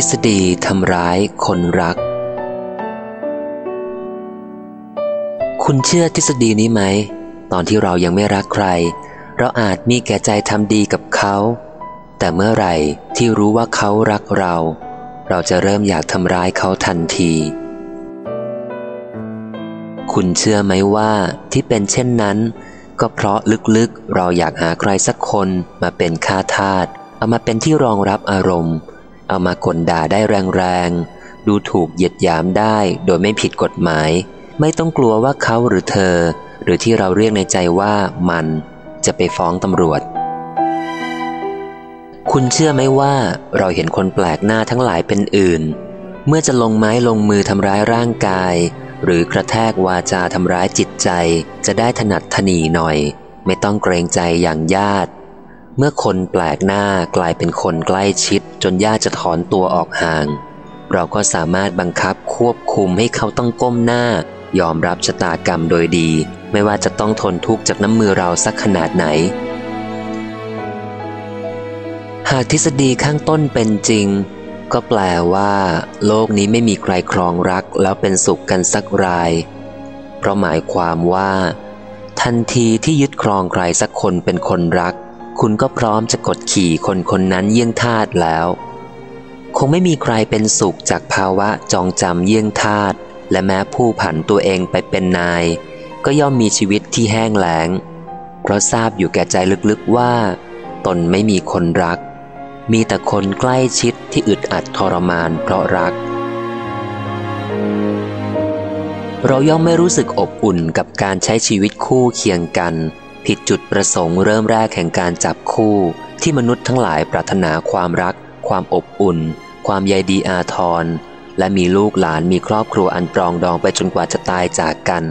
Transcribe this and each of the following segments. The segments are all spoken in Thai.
ฤษฎีทำร้ายคนรัก คุณเชื่อทฤษฎีนี้ไหม ตอนที่เรายังไม่รักใคร เราอาจมีแก่ใจทำดีกับเขา แต่เมื่อไหร่ที่รู้ว่าเขารักเรา เราจะเริ่มอยากทำร้ายเขาทันที คุณเชื่อไหมว่าที่เป็นเช่นนั้น ก็เพราะลึกๆ เราอยากหาใครสักคนมาเป็นข้าทาสเอามาเป็นที่รองรับอารมณ์ เอามากลด่าได้แรงๆ ดูถูกเหยียดหยามได้โดยไม่ผิดกฎหมาย ไม่ต้องกลัวว่าเขาหรือเธอ หรือที่เราเรียกในใจว่ามัน จะไปฟ้องตำรวจ คุณเชื่อไหมว่าเราเห็นคนแปลกหน้าทั้งหลายเป็นอื่น เมื่อจะลงไม้ลงมือทำร้ายร่างกาย หรือกระแทกวาจาทำร้ายจิตใจ จะได้ถนัดถนีหน่อย ไม่ต้องเกรงใจอย่างญาติ เมื่อคนแปลกหน้ากลายเป็นคนใกล้ชิด จนญาติจะถอนตัวออกห่าง เราก็สามารถบังคับควบคุมให้เขาต้องก้มหน้า ยอมรับชะตากรรมโดยดี ไม่ว่าจะต้องทนทุกข์จากน้ำมือเราสักขนาดไหน หากทฤษฎีข้างต้นเป็นจริง ก็แปลว่า โลกนี้ไม่มีใครครองรักแล้วเป็นสุขกันสักราย เพราะหมายความว่า ทันทีที่ยึดครองใครสักคนเป็นคนรัก คุณก็พร้อมจะกดขี่คนคนนั้นเยี่ยงทาสแล้ว คงไม่มีใครเป็นสุขจากภาวะจองจำเยี่ยงทาสและแม้ผู้ผันตัวเองไปเป็นนาย ก็ย่อมมีชีวิตที่แห้งแล้ง เพราะทราบอยู่แก่ใจลึกๆว่า ตนไม่มีคนรัก มีแต่คนใกล้ชิดที่อึดอัดทรมานเพราะรัก เราย่อมไม่รู้สึกอบอุ่นกับการใช้ชีวิตคู่เคียงกัน ผิดจุดประสงค์เริ่มแรกแห่งการจับคู่ ที่มนุษย์ทั้งหลายปรารถนาความรัก ความอบอุ่น ความใยดีอาทร และมีลูกหลานมีครอบครัวอันปรองดองไปจนกว่าจะตายจากกัน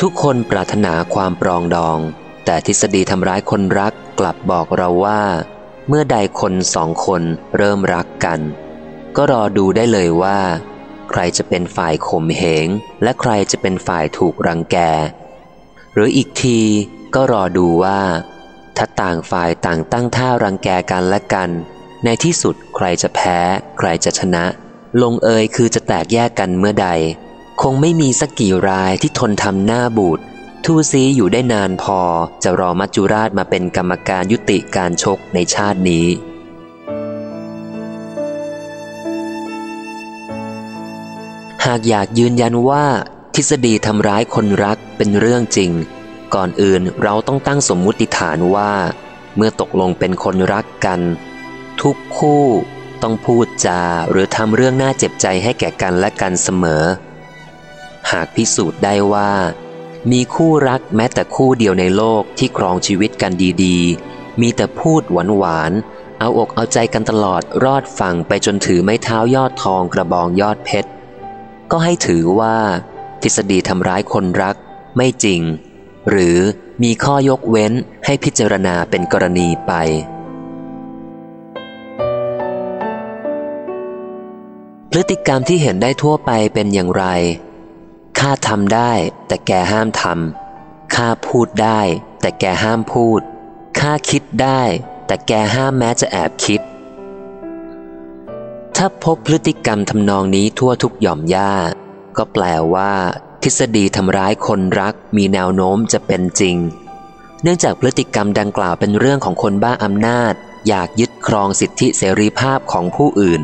ทุกคนปรารถนาความปรองดอง แต่ทฤษฎีทำร้ายคนรักกลับบอกเราว่า เมื่อใดคนสองคนเริ่มรักกัน ก็รอดูได้เลยว่า ใครจะเป็นฝ่ายข่มเหงและใครจะเป็นฝ่ายถูกรังแก หรืออีกทีก็รอดูว่า ถ้าต่างฝ่ายต่างตั้งท่ารังแกกันและกัน ในที่สุดใครจะแพ้ ใครจะชนะ ลงเอยคือจะแตกแยกกันเมื่อใด คงไม่มีสักกี่รายที่ทนทำหน้าบูดทูซีอยู่ได้นานพอจะรอมัจจุราชมาเป็นกรรมการยุติการชกในชาตินี้ หากอยากยืนยันว่า ฤษฎีทำร้ายคนรักเป็นเรื่องจริง ก่อนอื่นเราต้องตั้งสมมุติฐานว่า เมื่อตกลงเป็นคนรักกัน ทุกคู่ต้องพูดจาหรือทำเรื่องน่าเจ็บใจให้แก่กันและกันเสมอ หากพิสูจน์ได้ว่า มีคู่รักแม้แต่คู่เดียวในโลกที่ครองชีวิตกันดีๆ มีแต่พูดหวานๆ เอาอกเอาใจกันตลอดรอดฝั่งไปจนถือไม้เท้ายอดทองกระบองยอดเพชร ก็ให้ถือว่า ทฤษฎีทำร้ายคนรัก ไม่จริง หรือมีข้อยกเว้นให้พิจารณาเป็นกรณีไป พฤติกรรมที่เห็นได้ทั่วไปเป็นอย่างไรข้าทำได้แต่แกห้ามทำข้าพูดได้ แต่แกห้ามพูดข้าคิดได้ แต่แกห้ามแม้จะแอบคิด ถ้าพบพฤติกรรมทำนองนี้ทั่วทุกหย่อมหญ้า ก็แปลว่า ทฤษฎีทำร้ายคนรักมีแนวโน้มจะเป็นจริง เนื่องจากพฤติกรรมดังกล่าวเป็นเรื่องของคนบ้าอำนาจ อยากยึดครองสิทธิเสรีภาพของผู้อื่น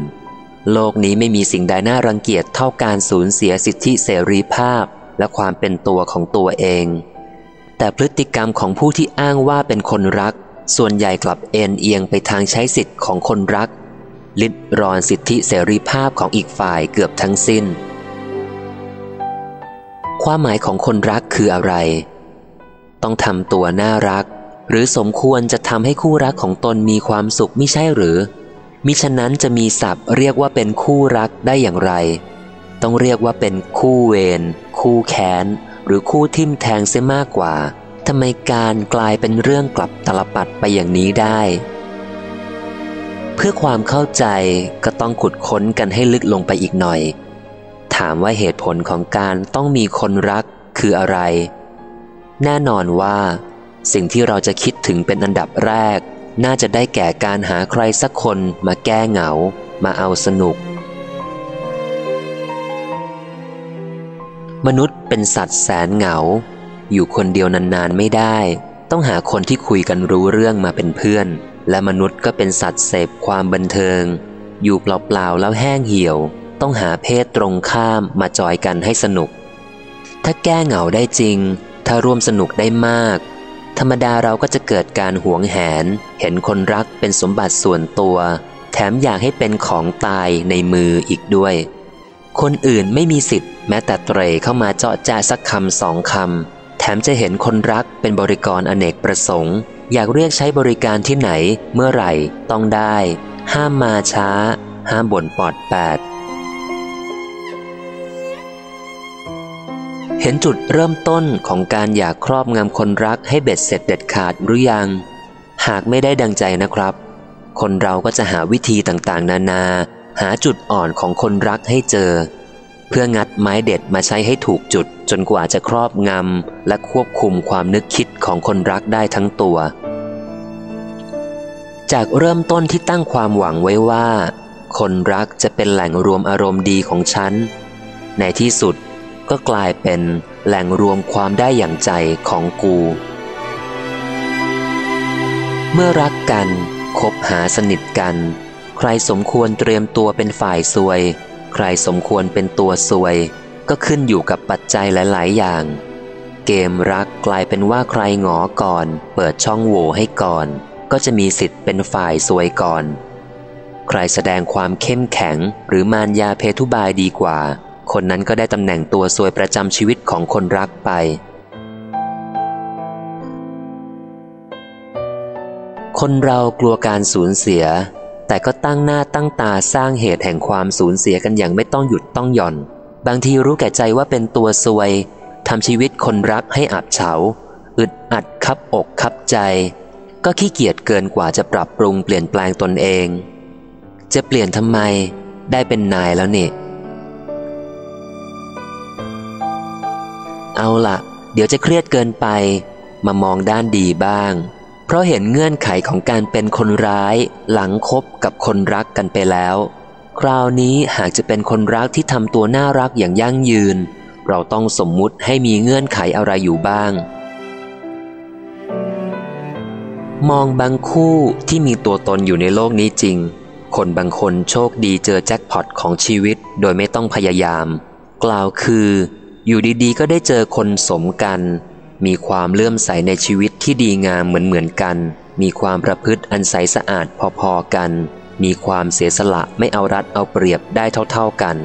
โลกนี้ไม่มีสิ่งใดน่ารังเกียจเท่าการสูญเสียสิทธิเสรีภาพและความเป็นตัวของตัวเอง แต่พฤติกรรมของผู้ที่อ้างว่าเป็นคนรัก ส่วนใหญ่กลับเอ็นเอียงไปทางใช้สิทธิ์ของคนรักลิดรอนสิทธิเสรีภาพของอีกฝ่ายเกือบทั้งสิ้น ความหมายของคนรักคืออะไร ต้องทำตัวน่ารัก หรือสมควรจะทำให้คู่รักของตนมีความสุขไม่ใช่หรือ มิฉะนั้นจะมีศัพท์เรียกว่าเป็นคู่รักได้อย่างไร ต้องเรียกว่าเป็นคู่เวรคู่แค้น หรือคู่ทิมแทงเสียมากกว่าทำไมการกลายเป็นเรื่องกลับตลปัดไปอย่างนี้ได้ เพื่อความเข้าใจก็ต้องขุดค้นกันให้ลึกลงไปอีกหน่อย ถามว่าเหตุผลของการต้องมีคนรักคืออะไร แน่นอนว่า สิ่งที่เราจะคิดถึงเป็นอันดับแรก น่าจะได้แก่การหาใครสักคนมาแก้เหงา มาเอาสนุก มนุษย์เป็นสัตว์แสนเหงา อยู่คนเดียวนานๆไม่ได้ ต้องหาคนที่คุยกันรู้เรื่องมาเป็นเพื่อน และมนุษย์ก็เป็นสัตว์เสพความบันเทิง อยู่เปล่าๆแล้วแห้งเหี่ยว ต้องหาเพศตรงข้ามมาจอยกันให้สนุก ถ้าแก้เหงาได้จริง ถ้าร่วมสนุกได้มาก ธรรมดาเราก็จะเกิดการหวงแหน เห็นคนรักเป็นสมบัติส่วนตัว แถมอยากให้เป็นของตายในมืออีกด้วย คนอื่นไม่มีสิทธิ์แม้แต่เตรเข้ามาเจาะแจ้สักคำสองคำแถมจะเห็นคนรักเป็นบริกรอเนกประสงค์ อยากเรียกใช้บริการที่ไหน เมื่อไหร่ต้องได้ ห้ามมาช้า ห้ามบ่นปอดแปด เห็นจุดเริ่มต้นของการอยากครอบงำคนรักให้เบ็ดเสร็จเด็ดขาดหรือยัง หากไม่ได้ดังใจนะครับ คนเราก็จะหาวิธีต่างๆ นานา หาจุดอ่อนของคนรักให้เจอ เพื่องัดไม้เด็ดมาใช้ให้ถูกจุด จนกว่าจะครอบงำและควบคุมความนึกคิดของคนรักได้ทั้งตัว จากเริ่มต้นที่ตั้งความหวังไว้ว่า คนรักจะเป็นแหล่งรวมอารมณ์ดีของฉันในที่สุด ก็กลายเป็นแหล่งรวมความได้อย่างใจของกู เมื่อรักกันคบหาสนิทกัน ใครสมควรเตรียมตัวเป็นฝ่ายซวย ใครสมควรเป็นตัวซวย ก็ขึ้นอยู่กับปัจจัยหลาย ๆ อย่าง เกมรักกลายเป็นว่าใครหงอก่อน เปิดช่องโหว่ให้ก่อน ก็จะมีสิทธิ์เป็นฝ่ายซวยก่อน ใครแสดงความเข้มแข็งหรือมารยาเพทุบายดีกว่า คนนั้นก็ได้ตำแหน่งตัวซวยประจำชีวิตของคนรักไป คนเรากลัวการสูญเสีย แต่ก็ตั้งหน้าตั้งตาสร้างเหตุแห่งความสูญเสียกันอย่างไม่ต้องหยุดต้องหย่อน บางทีรู้แก่ใจว่าเป็นตัวซวยทำชีวิตคนรักให้อับเฉา อึดอัดคับอกคับใจ ก็ขี้เกียจเกินกว่าจะปรับปรุงเปลี่ยนแปลงตนเอง จะเปลี่ยนทำไม ได้เป็นนายแล้วเนี่ เอาละเดี๋ยวจะเครียดเกินไป มามองด้านดีบ้าง เพราะเห็นเงื่อนไขของการเป็นคนร้าย หลังคบกับคนรักกันไปแล้ว คราวนี้หากจะเป็นคนรักที่ทำตัวน่ารักอย่างยั่งยืน เราต้องสมมุติให้มีเงื่อนไขอะไรอยู่บ้าง มองบางคู่ที่มีตัวตนอยู่ในโลกนี้จริง คนบางคนโชคดีเจอแจ็คพอตของชีวิตโดยไม่ต้องพยายาม กล่าวคือ อยู่ดีๆ ก็ได้เจอคนสมกัน มีความเลื่อมใสในชีวิตที่ดีงามเหมือนๆกัน มีความประพฤติอันใสสะอาดพอๆกัน มีความเสียสละไม่เอารัดเอาเปรียบได้เท่าๆกัน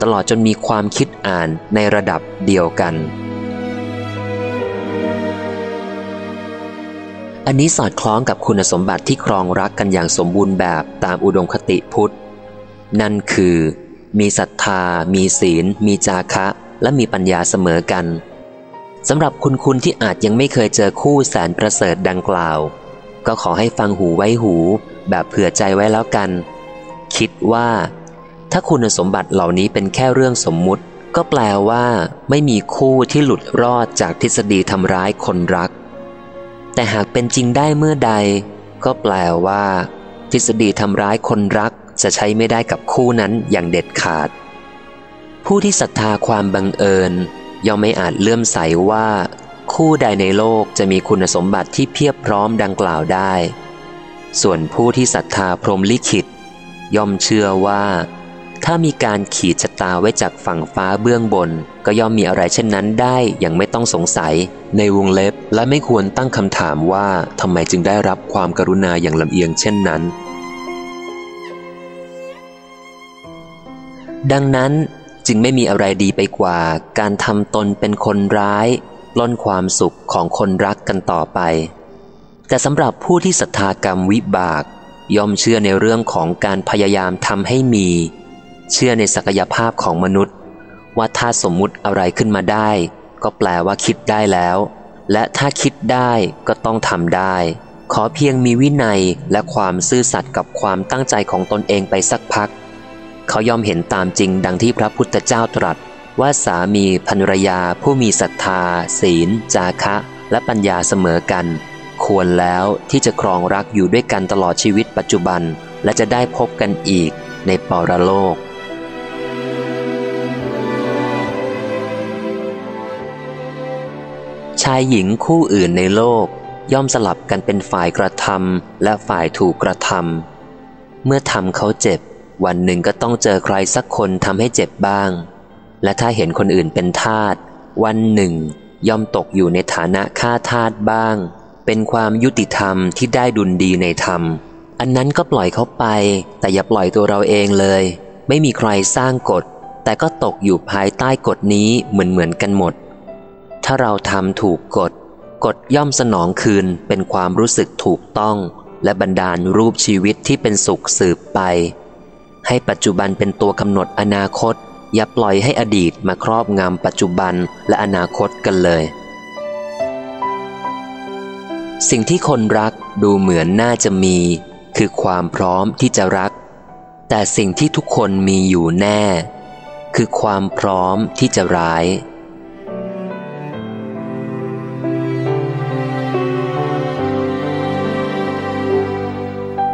ตลอดจนมีความคิดอ่านในระดับเดียวกัน อันนี้สอดคล้องกับคุณสมบัติที่ครองรักกันอย่างสมบูรณ์แบบตามอุดมคติพุทธ นั่นคือ มีศรัทธา มีศีล มีจาคะ และมีปัญญาเสมอกันสำหรับคุณคุณที่อาจยังไม่เคยเจอคู่แสนประเสริฐดังกล่าว ก็ขอให้ฟังหูไว้หู แบบเผื่อใจไว้แล้วกัน คิดว่า ถ้าคุณสมบัติเหล่านี้เป็นแค่เรื่องสมมุติ ก็แปลว่าไม่มีคู่ที่หลุดรอดจากทฤษฎีทำร้ายคนรัก แต่หากเป็นจริงได้เมื่อใด ก็แปลว่า ทฤษฎีทำร้ายคนรักจะใช้ไม่ได้กับคู่นั้นอย่างเด็ดขาด ผู้ที่ศรัทธาความบังเอิญ ย่อมไม่อาจเลื่อมใสว่า คู่ใดในโลกจะมีคุณสมบัติที่เพียบพร้อมดังกล่าวได้ ส่วนผู้ที่ศรัทธาพรหมลิขิต ย่อมเชื่อว่า ถ้ามีการขีดชะตาไว้จากฝั่งฟ้าเบื้องบน ก็ย่อมมีอะไรเช่นนั้นได้อย่างไม่ต้องสงสัย ในวงเล็บและไม่ควรตั้งคำถามว่าทำไมจึงได้รับความกรุณาอย่างลำเอียงเช่นนั้นดังนั้น จึงไม่มีอะไรดีไปกว่าการทำตนเป็นคนร้ายล้นความสุขของคนรักกันต่อไป แต่สำหรับผู้ที่ศรัทธากรรมวิบาก ย่อมเชื่อในเรื่องของการพยายามทำให้มี เชื่อในศักยภาพของมนุษย์ ว่าถ้าสมมุติอะไรขึ้นมาได้ ก็แปลว่าคิดได้แล้ว และถ้าคิดได้ก็ต้องทำได้ ขอเพียงมีวินัยและความซื่อสัตย์กับความตั้งใจของตนเองไปสักพัก เขายอมเห็นตามจริงดังที่พระพุทธเจ้าตรัส ว่าสามีภรรยาผู้มีศรัทธา ศีล จาคะ และปัญญาเสมอกัน ควรแล้วที่จะครองรักอยู่ด้วยกันตลอดชีวิตปัจจุบัน และจะได้พบกันอีกในปรโลกชายหญิงคู่อื่นในโลก ย่อมสลับกันเป็นฝ่ายกระทำและฝ่ายถูกกระทำเมื่อทำเขาเจ็บ วันหนึ่งก็ต้องเจอใครสักคนทำให้เจ็บบ้าง และถ้าเห็นคนอื่นเป็นทาสวันหนึ่ง ย่อมตกอยู่ในฐานะฆ่าทาสบ้าง เป็นความยุติธรรมที่ได้ดุลดีในธรรม อันนั้นก็ปล่อยเขาไป แต่อย่าปล่อยตัวเราเองเลย ไม่มีใครสร้างกฎ แต่ก็ตกอยู่ภายใต้กฎนี้เหมือนเหมือนกันหมด ถ้าเราทำถูกกฎ กฎย่อมสนองคืนเป็นความรู้สึกถูกต้อง และบันดาลรูปชีวิตที่เป็นสุขสืบไป ให้ปัจจุบันเป็นตัวกำหนดอนาคต อย่าปล่อยให้อดีตมาครอบงำปัจจุบันและอนาคตกันเลย สิ่งที่คนรักดูเหมือนน่าจะมี คือความพร้อมที่จะรัก แต่สิ่งที่ทุกคนมีอยู่แน่ คือความพร้อมที่จะร้าย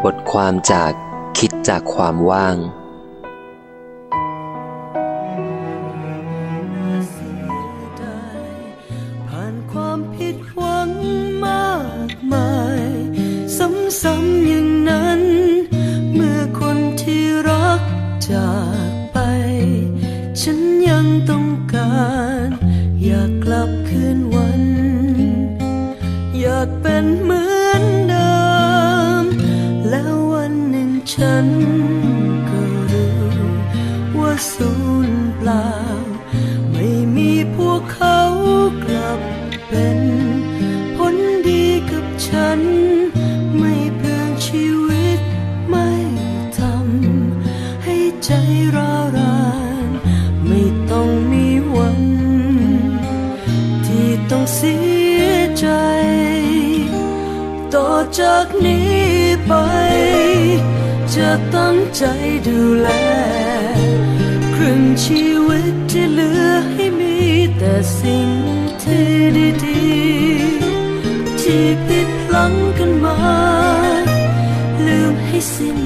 บทความจาก คิดจากความว่าง จากนี้ไป จะตั้งใจดูแล ครึ่งชีวิตที่เหลือให้มีแต่สิ่งที่ดีๆที่ผิดพลังกันมา ลืมให้สิ้น